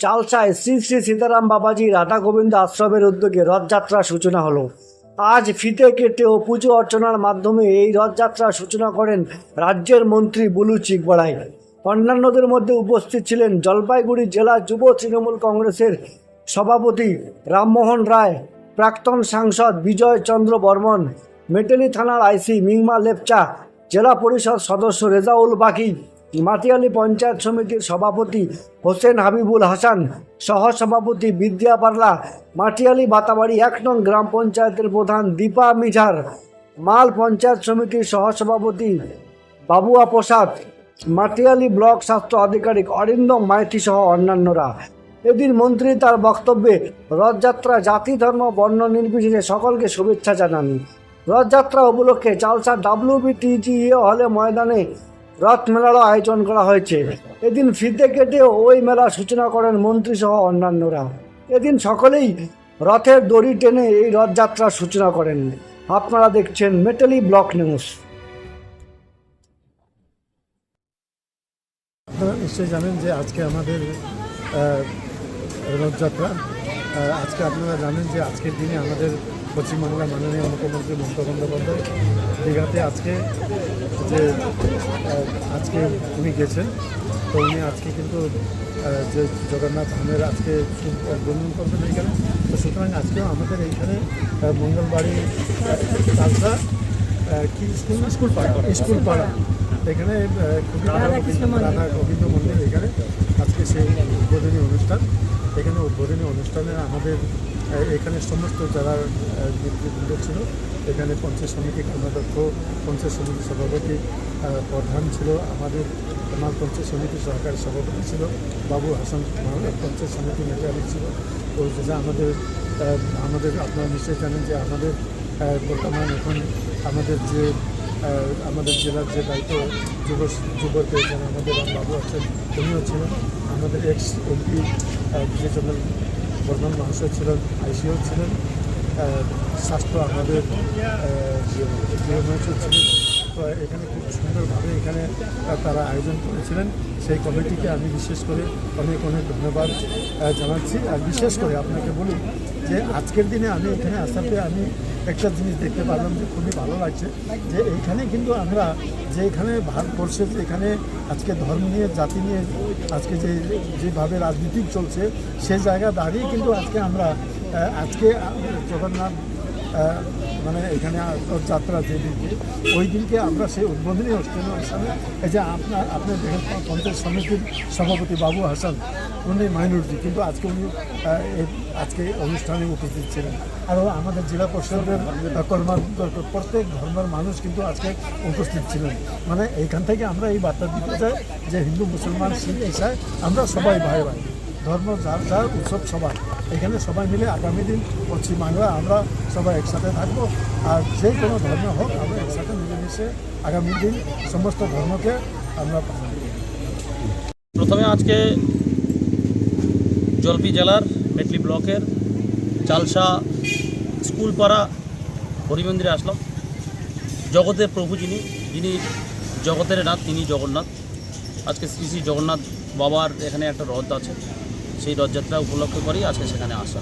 চালসায় শ্রী শ্রী সীতারাম বাবাজি রাধা গোবিন্দ আশ্রমের উদ্যোগে রথযাত্রার সূচনা হলো। আজ ফিতে কেটে ও পুজো অর্চনার মাধ্যমে এই রথযাত্রার সূচনা করেন রাজ্যের মন্ত্রী বুলু চিকবড়াই। অন্যান্যদের মধ্যে উপস্থিত ছিলেন জলপাইগুড়ি জেলা যুব তৃণমূল কংগ্রেসের সভাপতি রামমোহন রায়, প্রাক্তন সাংসদ বিজয় চন্দ্র বর্মন, মেটেলি থানার আইসি মিংমা লেপচা, জেলা পরিষদ সদস্য রেজাউল বাকি। মাটিয়ালি পঞ্চায়েত সমিতির সভাপতি হোসেন হাবিবুল হাসান সহসভাপতি বিদ্যা পারলা, মাটিয়ালি বাতাবাড়ি এক নং গ্রাম পঞ্চায়েতের প্রধান দীপা মিঝার, মাল পঞ্চায়েত সমিতির সহসভাপতি বাবুয়া প্রসাদ, মাটিয়ালি ব্লক স্বাস্থ্য আধিকারিক অরিন্দম মাইতি সহ অন্যান্যরা। এদিন মন্ত্রী তার বক্তব্যে, রথযাত্রা জাতি, ধর্ম, বর্ণ নির্বিশেষে সকলকে শুভেচ্ছা জানান। রথযাত্রা উপলক্ষে চালসা ডাব্লিউবিটিজিএ হলে ময়দানে রথ মেলারও আয়োজন করা হয়েছে। এদিন ফিতে কেটে ওই মেলার সূচনা করেন মন্ত্রী সহ অন্যান্যরা। এদিন সকলেই রথের দড়ি টেনে এই রথযাত্রার সূচনা করেন। আপনারা দেখছেন মেটালি ব্লক নিউজ। আপনারা নিশ্চয়ই জানেন যে আজকে আমাদের রথযাত্রা। আজকে আপনারা জানেন যে আজকের দিনে আমাদের পশ্চিমবাংলার মাননীয় মুখ্যমন্ত্রী মমতা বন্দ্যোপাধ্যায় দীঘাতে আজকে যে আজকে উনি গেছেন তো উনি আজকে কিন্তু যে জগন্নাথ ধামের আজকে উদ্বোধন করবেন এইখানে। তো সুতরাং আজকেও আমাদের এইখানে মঙ্গলবাড়ি চালসা কি স্কুল? স্কুল পাড়া। স্কুল পাড়া। এখানে রাধা গোবিন্দ মন্দির এখানে। আজকে সেই উদ্বোধনী অনুষ্ঠান। এখানে উদ্বোধনী অনুষ্ঠানে আমাদের এখানে সমস্ত যারা নেতৃবৃন্দ ছিল, এখানে পঞ্চায়েত সমিতি কর্মাধ্যক্ষ, পঞ্চায়েত সমিতি সভাপতি প্রধান ছিল আমাদের, আমার পঞ্চায়েত সমিতি সহকারী সভাপতি ছিল, বাবু হাসান পঞ্চায়েত সমিতি মেটারি ছিল। তো যা আমাদের আমাদের আপনারা নিশ্চয়ই জানেন যে আমাদের বর্তমান এখন আমাদের যে আমাদের জেলার যে দায়িত্ব, যুব যুব পেয়েছেন আমাদের বাবু আছেন উনিও ছিলেন আমাদের এক্স এমপি যে চন্দ্র প্রধান মহাশয় ছিলেন, আইসিও ছিলেন। স্বাস্থ্য আমাদের ছিলেন। এখানে খুব সুন্দরভাবে এখানে তারা আয়োজন করেছিলেন। সেই কমিটিকে আমি বিশেষ করে অনেক অনেক ধন্যবাদ জানাচ্ছি। আর বিশেষ করে আপনাকে বলি যে আজকের দিনে আমি এখানে আসাতে আমি একটা জিনিস দেখতে পারলাম যে খুবই ভালো লাগছে যে এইখানে কিন্তু আমরা যে এখানে ভারতবর্ষের এখানে আজকে ধর্ম নিয়ে, জাতি নিয়ে, আজকে যে, যেভাবে রাজনীতি চলছে, সে জায়গা দাঁড়িয়ে কিন্তু আজকে আমরা আজকে জগন্নাথ মানে এখানে যাত্রা যে দিনকে ওই দিনকে আমরা সেই উদ্বোধনী অনুষ্ঠানে এই যে আপনার আপনার দেখেন পঞ্চায়েত সমিতির সভাপতি বাবু হাসান, উনি মাইনরিটি, কিন্তু আজকে উনি আজকে অনুষ্ঠানে উপস্থিত ছিলেন। আরও আমাদের জেলা পরিষদের কর্মাধ্যক্ষ প্রত্যেক ধর্মের মানুষ কিন্তু আজকে উপস্থিত ছিলেন। মানে এইখান থেকে আমরা এই বার্তা দিতে চাই যে হিন্দু, মুসলমান, শিখ ইসাই আমরা সবাই ভাই ভাই ধর্ম যার যার উৎসব সবার। এখানে সবাই মিলে আগামী দিন পশ্চিমবাংলা আমরা সবাই একসাথে থাকব। আর যে কোনো ধর্ম হোক, আমরা একসাথে মিলেমিশে আগামী দিন সমস্ত ধর্মকে আমরা। প্রথমে আজকে জলপি জেলার মেটলি ব্লকের চালসা স্কুলপাড়া হরিমন্দিরে আসলাম। জগতের প্রভু যিনি যিনি জগতের নাথ, তিনি জগন্নাথ। আজকে শ্রী শ্রী জগন্নাথ বাবার এখানে একটা রথ আছে। সেই রথযাত্রা উপলক্ষ করেই আজকে সেখানে আসা।